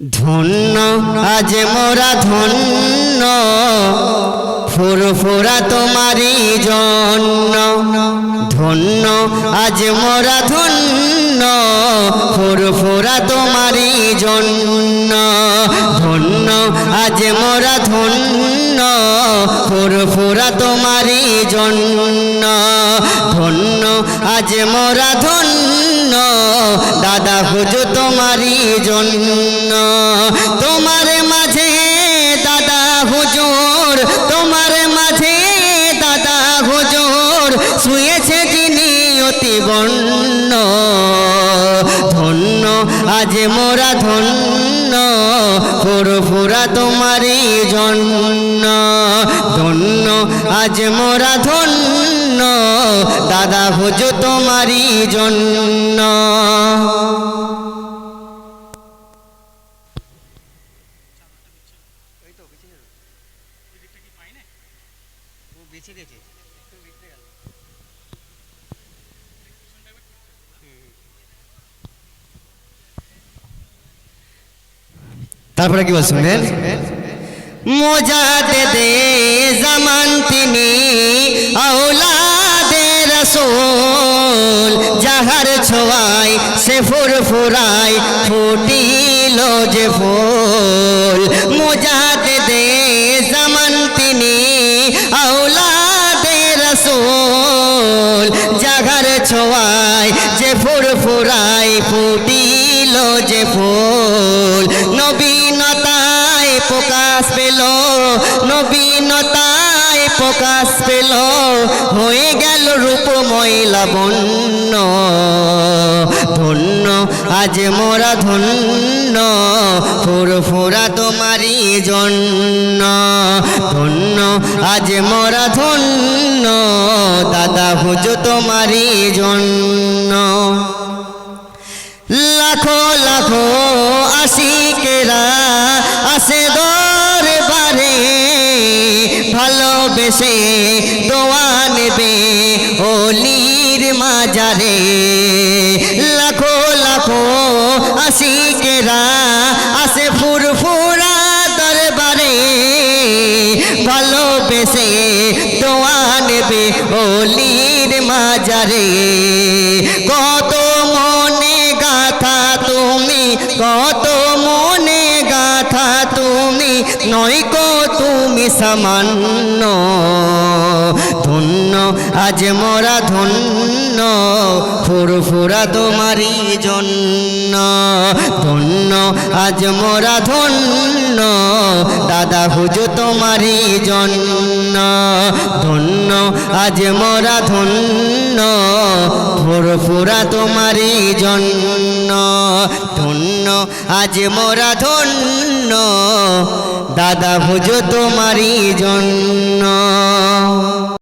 ধন্য। আজ মোরা ধন্য। ফুরফুরা তোমারই জন্য। ধন্য। আজ মোরা ধন্য। ফুরফুরা তোমারই জন্য। ধন্য। আজ মোরা ধন্য। ফুরফুরা তোমারই জন্য। ধন্য। আজ মোরা ধন্য। দাদা হুজু, তোমারই জন্য। তোমার মাঝে দাদা হুজুর, তোমার মাঝে দাদা হুজুর, শুয়েছে যিনি অতি বন্য। ধন্য, আজ মোরা ধন্য, ফুরফুরা তোমারই জন্য। ধন্য, আজ মোরা ধন্য। দাদা হুজু তোমারই জন্য। তারপরে কি বলছেন? মোজাদে দে জামান তিনি যাহার ছোয়াই সে ফুরফুরাই ফুটিল যে ফুল। মোজাদে দে জামান তিনি, আওলাদে রসুল। যাহার ছোয়াই যে ফুরফুরাই ফুটিল যে ফুল। নবীনতায় প্রকাশ পেল নবীনতায় প্রকাশ পেল, হয়ে গেল রূপময় লাবণ্য ধন্য, আজ মোরা ধন্য, ফুরফুরা তোমারই জন্য। ধন্য, আজ মোরা ধন্য, দাদা হুজো তোমারই জন্য। লাখো লাখো আশিকেরা আসে দরবারে ভালোবেসে দোয়া নেবে হোলির মাজারে। লাখো লাখো আশিকেরা আসে ফুরফুরা দরবারে। ভালোবেসে দোয়া নেবে হোলির মাজারে। গাথা তুমি নয়কো তুমি সামান্য। ধন্য, আজ মোরা ধন্য, ফুরফুরা তোমারই জন্য। ধন্য, আজ মোরা ধন্য, দাদা হুজু তোমারই জন্য। ধন্য, আজ মোরা ধন্য ফুরফুরা তোমারই জন্য ধন্য আজ মোরা ধন্য। দাদা হুজু তোমারই জন্য।